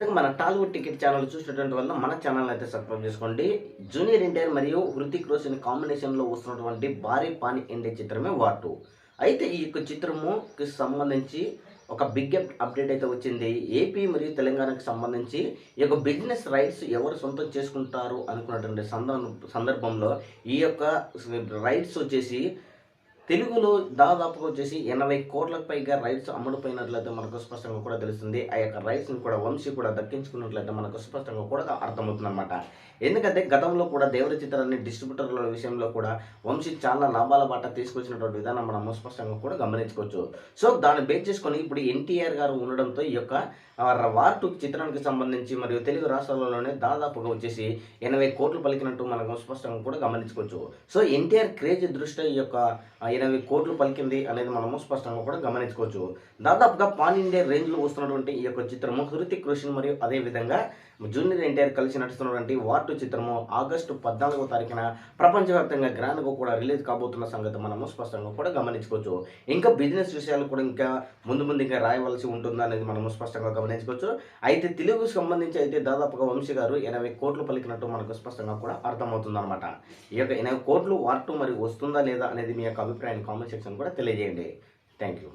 మన Tollywood ticket channel చూసినటువంటి వల్ల మన ఛానల్ అయితే సబ్స్క్రైబ్ చేసుకోండి. జూనియర్ ఎన్టీఆర్ మరియు హృతిక్ రోషన్ కాంబినేషన్లో వస్తున్నటువంటి భారీ పాని ఎండే చిత్రమే వాటు అయితే ఈ యొక్క చిత్రముకి సంబంధించి ఒక బిగ్ అప్డేట్ అయితే వచ్చింది. ఏపీ మరియు తెలంగాణకు సంబంధించి ఈ యొక్క బిజినెస్ రైట్స్ ఎవరు సొంతం చేసుకుంటారు అనుకున్నటువంటి సందర్భంలో ఈ యొక్క రైట్స్ వచ్చేసి తెలుగులో దాదాపుగా వచ్చేసి ఎనభై కోట్లకు పైగా రైట్స్ అమ్ముడుపోయినట్లయితే మనకు స్పష్టంగా కూడా తెలుస్తుంది. ఆ యొక్క రైట్స్ని కూడా వంశీ కూడా దక్కించుకున్నట్లయితే మనకు స్పష్టంగా కూడా అర్థమవుతుంది అనమాట ఎందుకంటే గతంలో కూడా దేవర చిత్రాన్ని డిస్ట్రిబ్యూటర్ల విషయంలో కూడా వంశీ చాలా లాభాల బాట తీసుకొచ్చినటువంటి విధానం మనం స్పష్టంగా కూడా గమనించుకోవచ్చు. సో దాన్ని బేస్ చేసుకొని ఇప్పుడు ఎన్టీఆర్ గారు ఉండడంతో ఈ యొక్క వార్టు వార్ టూ చిత్రానికి సంబంధించి మరియు తెలుగు రాష్ట్రాలలోనే దాదాపుగా వచ్చేసి ఎనభై కోట్లు పలికినట్టు మనకు స్పష్టంగా కూడా గమనించుకోవచ్చు. సో ఎన్టీఆర్ క్రేజ్ దృష్ట్యా ఈ యొక్క ఇరవై ఎనభై కోట్లు పలికింది అనేది మనము స్పష్టంగా కూడా గమనించుకోవచ్చు. దాదాపుగా పాన్ ఇండియా రేంజ్లో వస్తున్నటువంటి ఈ యొక్క చిత్రము హృతిక్ రోషన్ మరియు అదే విధంగా జూనియర్ ఎన్టీఆర్ కలిసి నడుస్తున్నటువంటి వార్టు చిత్రము ఆగస్టు పద్నాలుగో తారీఖున ప్రపంచవ్యాప్తంగా గ్రాండ్గా కూడా రిలీజ్ కాబోతున్న సంగతి మనము స్పష్టంగా కూడా గమనించుకోవచ్చు. ఇంకా బిజినెస్ విషయాలు కూడా ఇంకా ముందు ముందు ఇంకా రాయవలసి ఉంటుందా అనేది మనము స్పష్టంగా గమనించుకోవచ్చు. అయితే తెలుగుకు సంబంధించి అయితే దాదాపుగా వంశీ గారు ఎనభై కోట్లు పలికినట్టు మనకు స్పష్టంగా కూడా అర్థమవుతుంది అనమాట ఈ యొక్క ఎనభై కోట్లు వార్టు మరి వస్తుందా లేదా అనేది మీ యొక్క అభిప్రాయాన్ని కామెంట్ సెక్షన్ కూడా తెలియజేయండి. Thank you